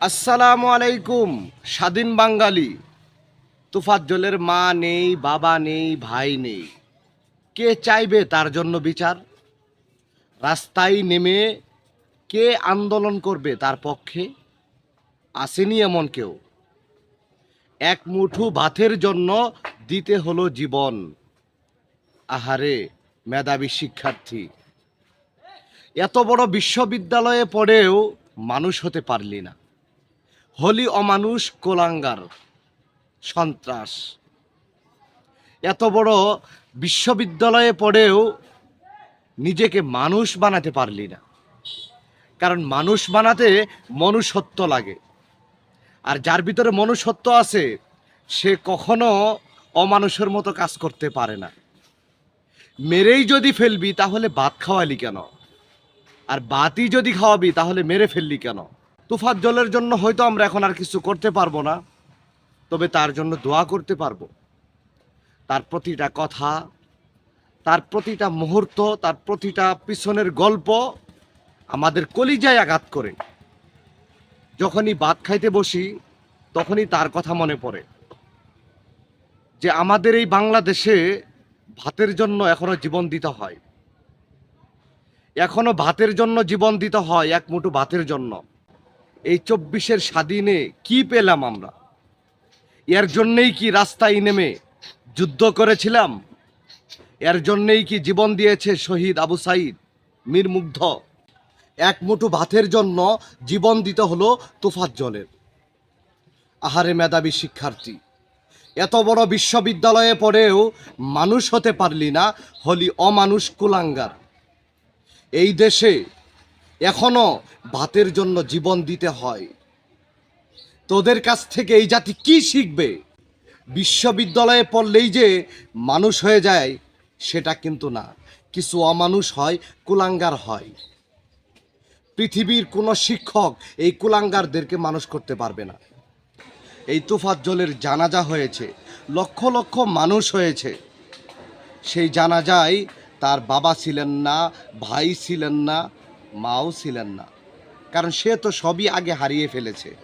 আসসালামু আলাইকুম, স্বাধীন বাঙালি। তুফাজ্জলের মা নেই, বাবা নেই, ভাই নেই। কে চাইবে তার জন্য বিচার? রাস্তায় নেমে কে আন্দোলন করবে তার পক্ষে? আসেনি এমন কেউ। এক মুঠো ভাতের জন্য দিতে হলো জীবন। আহারে, মেধাবী শিক্ষার্থী। এত বড় বিশ্ববিদ্যালয়ে পড়েও মানুষ হতে পারলি না। হলি অমানুষ, কোলাঙ্গার, সন্ত্রাস। এত বড় বিশ্ববিদ্যালয়ে পড়েও নিজেকে মানুষ বানাতে পারলি না। কারণ মানুষ বানাতে মনুষ্যত্ব লাগে। আর যার ভিতরে মনুষ্যত্ব আছে, সে কখনো অমানুষের মতো কাজ করতে পারে না। মেরেই যদি ফেলবি, তাহলে ভাত খাওয়ালি কেন? আর বাতি যদি খাওয়াবি, তাহলে মেরে ফেললি কেন? জলের জন্য হয়তো আমরা এখন আর কিছু করতে পারব না, তবে তার জন্য দোয়া করতে পারব। তার প্রতিটা কথা, তার প্রতিটা মুহূর্ত, তার প্রতিটা পিছনের গল্প আমাদের কলিজায় আঘাত করে। যখনই ভাত খাইতে বসি, তখনই তার কথা মনে পড়ে যে আমাদের এই বাংলাদেশে ভাতের জন্য এখনও জীবন দিতে হয়। এখনও ভাতের জন্য জীবন দিতে হয়, এক মুঠো ভাতের জন্য। এই চব্বিশের স্বাধীনে কি পেলাম আমরা? এর জন্যেই কি রাস্তায় নেমে যুদ্ধ করেছিলাম? এর জন্যেই কি জীবন দিয়েছে শহীদ আবু সাইদ, মীর মুগ্ধ? এক মুঠো ভাতের জন্য জীবন দিতে হলো তুফাত জলের। আহারে মেধাবী শিক্ষার্থী, এত বড় বিশ্ববিদ্যালয়ে পড়েও মানুষ হতে পারলি না, হলি অমানুষ কুলাঙ্গার। এই দেশে এখনও ভাতের জন্য জীবন দিতে হয়। তোদের কাছ থেকে এই জাতি কি শিখবে? বিশ্ববিদ্যালয়ে পড়লেই যে মানুষ হয়ে যায়, সেটা কিন্তু না। কিছু অমানুষ হয়, কুলাঙ্গার হয়। পৃথিবীর কোনো শিক্ষক এই কুলাঙ্গারদেরকে মানুষ করতে পারবে না। এই জলের জানাজা হয়েছে, লক্ষ লক্ষ মানুষ হয়েছে। সেই জানাজায় তার বাবা ছিলেন না, ভাই ছিলেন না মাও ছিলেন না। কারণ সে তো সবই আগে হারিয়ে ফেলেছে।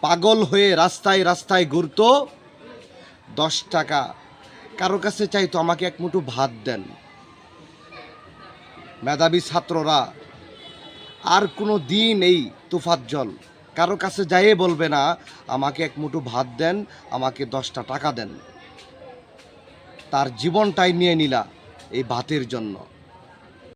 পাগল হয়ে রাস্তায় রাস্তায় ঘুরত, দশ টাকা। কারও কাছে চাইতো আমাকে এক মুঠো ভাত দেন। মেধাবী ছাত্ররা, আর কোনো দিন এই জল। কারও কাছে যাইয়ে বলবে না, আমাকে এক মুঠো ভাত দেন, আমাকে দশটা টাকা দেন। তার জীবনটাই নিয়ে নিলা এই ভাতের জন্য।